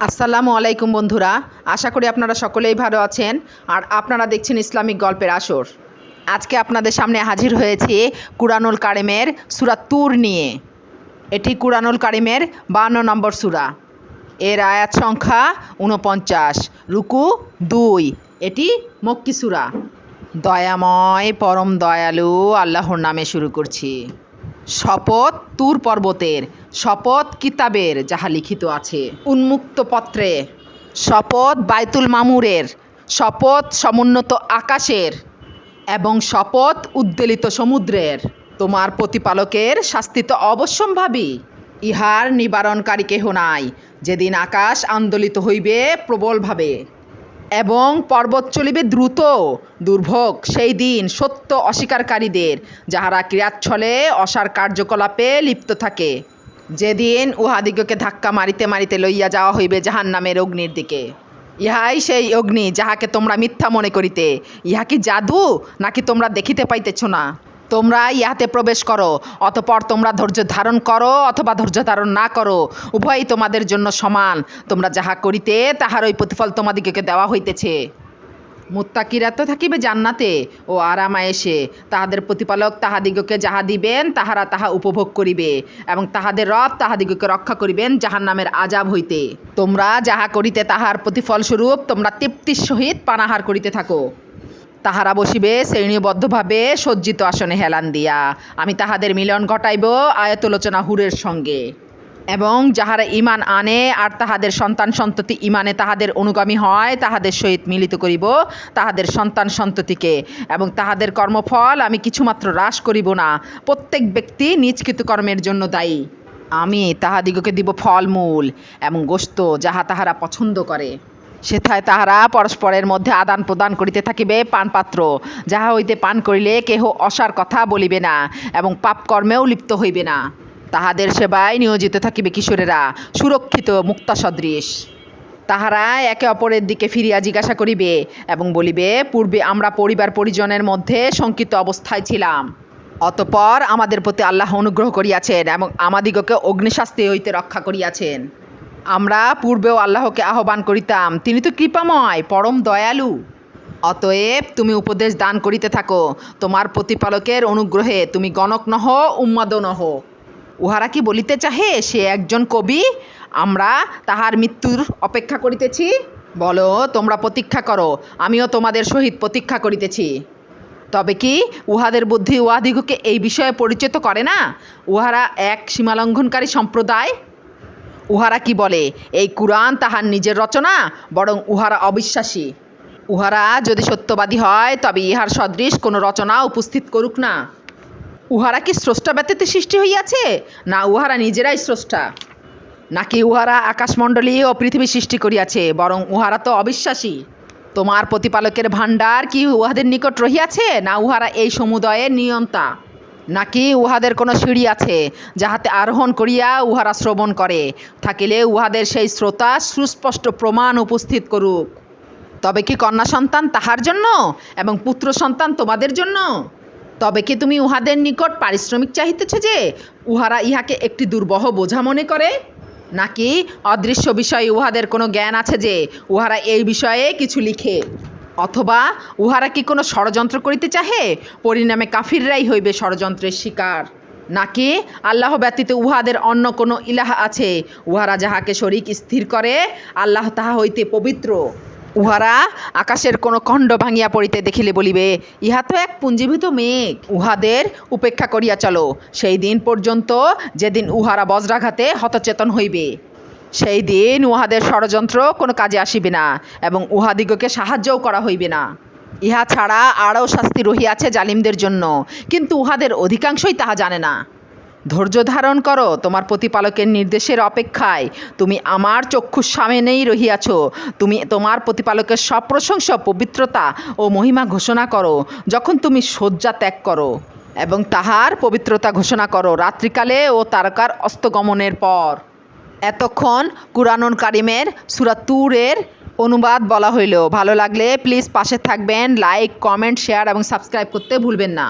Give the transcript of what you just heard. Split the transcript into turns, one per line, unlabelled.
আসসালামু আলাইকুম বন্ধুরা, আশা করি আপনারা সকলেই ভালো আছেন আর আপনারা দেখছেন ইসলামিক গল্পের আসর। আজকে আপনাদের সামনে হাজির হয়েছে কুরানুল কারিমের সূরা তুর নিয়ে। এটি কুরআনুল কারিমের বান্ন নম্বর সূরা। এর আয়াত সংখ্যা উনপঞ্চাশ রুকু দুই, এটি মক্কি সুরা। দয়াময়, পরম দয়ালু আল্লাহর নামে শুরু করছি। শপথ তুর পর্বতের, শপথ কিতাবের যাহা লিখিত আছে। উন্মুক্ত পত্রে, শপথ বাইতুল মামুরের, শপথ সমুন্নত আকাশের এবং শপথ উদ্বেলিত সমুদ্রের। তোমার প্রতিপালকের শাস্তি তো অবশ্যম্ভাবী। ইহার নিবারণকারী কেহ নাই। যেদিন আকাশ আন্দোলিত হইবে প্রবলভাবে। এবং পর্বত চলিবে দ্রুত, দুর্ভোগ, সেই দিন সত্য অস্বীকারীদের, যাহারা ক্রিয়াচ্ছলে অসার কার্যকলাপে লিপ্ত থাকে। যেদিন উহাদিগকে ধাক্কা মারিতে মারিতে লইয়া যাওয়া হইবে জাহান নামের অগ্নির দিকে। ইহাই সেই অগ্নি যাহাকে তোমরা মিথ্যা মনে করিতে। ইহা কি জাদু, নাকি তোমরা দেখিতে পাইতেছ না? তোমরা ইহাতে প্রবেশ করো, অতপর তোমরা ধৈর্য ধারণ করো অথবা ধৈর্য ধারণ না করো, উভয়ই তোমাদের জন্য সমান। তোমরা যাহা করিতে, তাহার ওই প্রতিফল তোমাদিগকে দেওয়া হইতেছে। মুত্তাকিরা তো থাকিবে জান্নাতে, ও আরামায়েশে। তাহাদের প্রতিপালক তাহাদিগকে যাহা দিবেন, তাহারা তাহা উপভোগ করিবে এবং তাহাদের রব তাহাদিগকে রক্ষা করিবেন যাহার নামের আজাব হইতে। তোমরা যাহা করিতে তাহার প্রতিফলস্বরূপ, তোমরা তৃপ্তির সহিত পানাহার করিতে থাকো। তাহারা বসিবে, শ্রেণীবদ্ধভাবে সজ্জিত আসনে হেলান দিয়া। আমি তাহাদের মিলন ঘটাইব আয়তলোচনা হুরের সঙ্গে। এবং যাহারা ইমান আনে আর তাহাদের সন্তান সন্ততি ইমানে তাহাদের অনুগামী হয়, তাহাদের সহিত মিলিত করিব তাহাদের সন্তান সন্ততিকে। এবং তাহাদের কর্মফল আমি কিছুমাত্র হ্রাস করিব না। প্রত্যেক ব্যক্তি নিজ কৃতকর্মের জন্য দায়ী। আমি তাহাদিগকে দিব ফলমূল এবং গোস্ত যাহা তাহারা পছন্দ করে। সেথায় তাহারা পরস্পরের মধ্যে আদান প্রদান করিতে থাকিবে পানপাত্র। যাহা হইতে পান করিলে কেহ অসার কথা বলিবে না এবং পাপকর্মেও লিপ্ত হইবে না। তাহাদের সেবায় নিয়োজিত থাকিবে কিশোরেরা, সুরক্ষিত মুক্তা সদৃশ। তাহারা একে অপরের দিকে ফিরিয়া জিজ্ঞাসা করিবে এবং বলিবে, পূর্বে আমরা পরিবার পরিজনের মধ্যে শঙ্কিত অবস্থায় ছিলাম। অতপর আমাদের প্রতি আল্লাহ অনুগ্রহ করিয়াছেন এবং আমাদিগকে অগ্নিশাস্তি হইতে রক্ষা করিয়াছেন। আমরা পূর্বেও আল্লাহকে আহ্বান করিতাম, তিনি তো কৃপাময়, পরম দয়ালু। অতএব তুমি উপদেশ দান করিতে থাকো, তোমার প্রতিপালকের অনুগ্রহে তুমি গণক নহ, উন্মাদ নহ। উহারা কি বলিতে চাহে, সে একজন কবি? আমরা তাহার মৃত্যুর অপেক্ষা করিতেছি। বলো, তোমরা প্রতীক্ষা করো, আমিও তোমাদের সহিত প্রতীক্ষা করিতেছি। তবে কি উহাদের বুদ্ধি উহাদিগকে এই বিষয়ে পরিচিত করে না? উহারা এক সীমালঙ্ঘনকারী সম্প্রদায়? উহারা কি বলে? এই কুরআন তাহার নিজের রচনা, বরং উহারা অবিশ্বাসী। উহারা যদি সত্যবাদী হয়, তবে ইহার সদৃশ কোনো রচনা উপস্থিত করুক না। উহারা কি স্রষ্টা ব্যতীত সৃষ্টি হইয়াছে, না উহারা নিজেরাই স্রষ্টা? নাকি উহারা আকাশমণ্ডলী ও পৃথিবী সৃষ্টি করিয়াছে, বরং উহারা তো অবিশ্বাসী? তোমার প্রতিপালকের ভাণ্ডার কি উহাদের নিকট রহিয়াছে, না উহারা এই সমুদয়ের নিয়ন্তা? নাকি উহাদের কোনো সিঁড়ি আছে যাহাতে আরোহণ করিয়া উহারা শ্রবণ করে? থাকিলে উহাদের সেই শ্রোতা সুস্পষ্ট প্রমাণ উপস্থিত করুক। তবে কি কন্যা সন্তান তাহার জন্য এবং পুত্র সন্তান তোমাদের জন্য? তবে কি তুমি উহাদের নিকট পারিশ্রমিক চাহিতেছ যে উহারা ইহাকে একটি দুর্বহ বোঝা মনে করে? নাকি অদৃশ্য বিষয়ে উহাদের কোনো জ্ঞান আছে যে উহারা এই বিষয়ে কিছু লিখে? অথবা উহারা কি কোনো ষড়যন্ত্র করিতে চাহে? পরিণামে কাফিররাই হইবে ষড়যন্ত্রের শিকার। নাকি আল্লাহ ব্যতীত উহাদের অন্য কোনো ইলাহ আছে? উহারা যাহাকে শরিক স্থির করে, আল্লাহ তাহা হইতে পবিত্র। উহারা আকাশের কোনো খণ্ড ভাঙিয়া পড়িতে দেখিলে বলিবে, ইহা তো এক পুঞ্জীভূত মেঘ, উহাদের উপেক্ষা করিয়া চলো। সেই দিন পর্যন্ত যেদিন উহারা বজ্রাঘাতে হতচেতন হইবে। সেই দিন উহাদের ষড়যন্ত্র কোনো কাজে আসিবে না এবং উহাদিগকে সাহায্যও করা হইবে না। ইহা ছাড়া আরও শাস্তি রহিয়াছে জালিমদের জন্য, কিন্তু উহাদের অধিকাংশই তাহা জানে না। ধৈর্য ধারণ করো, তোমার প্রতিপালকের নির্দেশের অপেক্ষায় তুমি আমার চক্ষুর সামনেই রহিয়াছ। তুমি তোমার প্রতিপালকের সব সপ্রশংস, পবিত্রতা ও মহিমা ঘোষণা করো, যখন তুমি শয্যা ত্যাগ করো এবং তাহার পবিত্রতা ঘোষণা করো রাত্রিকালে ও তারকার অস্তগমনের পর। এতক্ষণ কুরানন কারিমের সুরাতুরের অনুবাদ বলা হইল। ভালো লাগলে প্লিজ পাশে থাকবেন লাইক কমেন্ট শেয়ার এবং সাবস্ক্রাইব করতে ভুলবেন না।